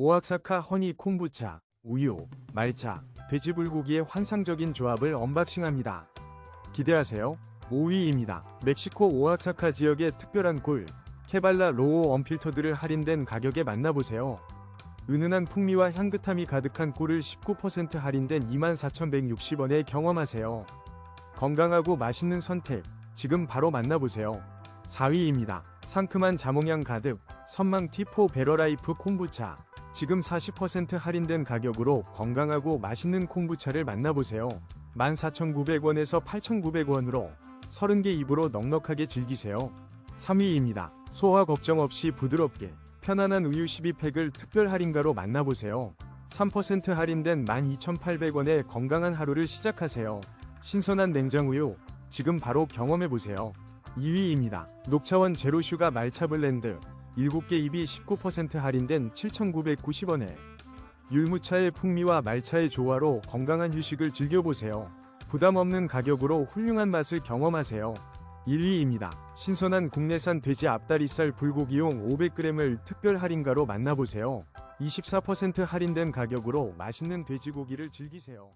오악사카 허니 콤부차, 우유, 말차, 돼지불고기의 환상적인 조합을 언박싱합니다. 기대하세요. 5위입니다. 멕시코 오악사카 지역의 특별한 꿀, 케발라 로우 언필터들을 할인된 가격에 만나보세요. 은은한 풍미와 향긋함이 가득한 꿀을 19% 할인된 24,160원에 경험하세요. 건강하고 맛있는 선택, 지금 바로 만나보세요. 4위입니다. 상큼한 자몽향 가득, 선망 T4 베러라이프 콩부차. 지금 40% 할인된 가격으로 건강하고 맛있는 콩부차를 만나보세요. 14,900원에서 8,900원으로 30개 입으로 넉넉하게 즐기세요. 3위입니다. 소화 걱정 없이 부드럽게 편안한 우유 12팩을 특별 할인가로 만나보세요. 3% 할인된 12,800원에 건강한 하루를 시작하세요. 신선한 냉장우유 지금 바로 경험해보세요. 2위입니다. 녹차원 제로슈가 말차 블렌드 7개 입이 19% 할인된 7,990원에 율무차의 풍미와 말차의 조화로 건강한 휴식을 즐겨보세요. 부담 없는 가격으로 훌륭한 맛을 경험하세요. 1위입니다. 신선한 국내산 돼지 앞다리살 불고기용 500g을 특별 할인가로 만나보세요. 24% 할인된 가격으로 맛있는 돼지고기를 즐기세요.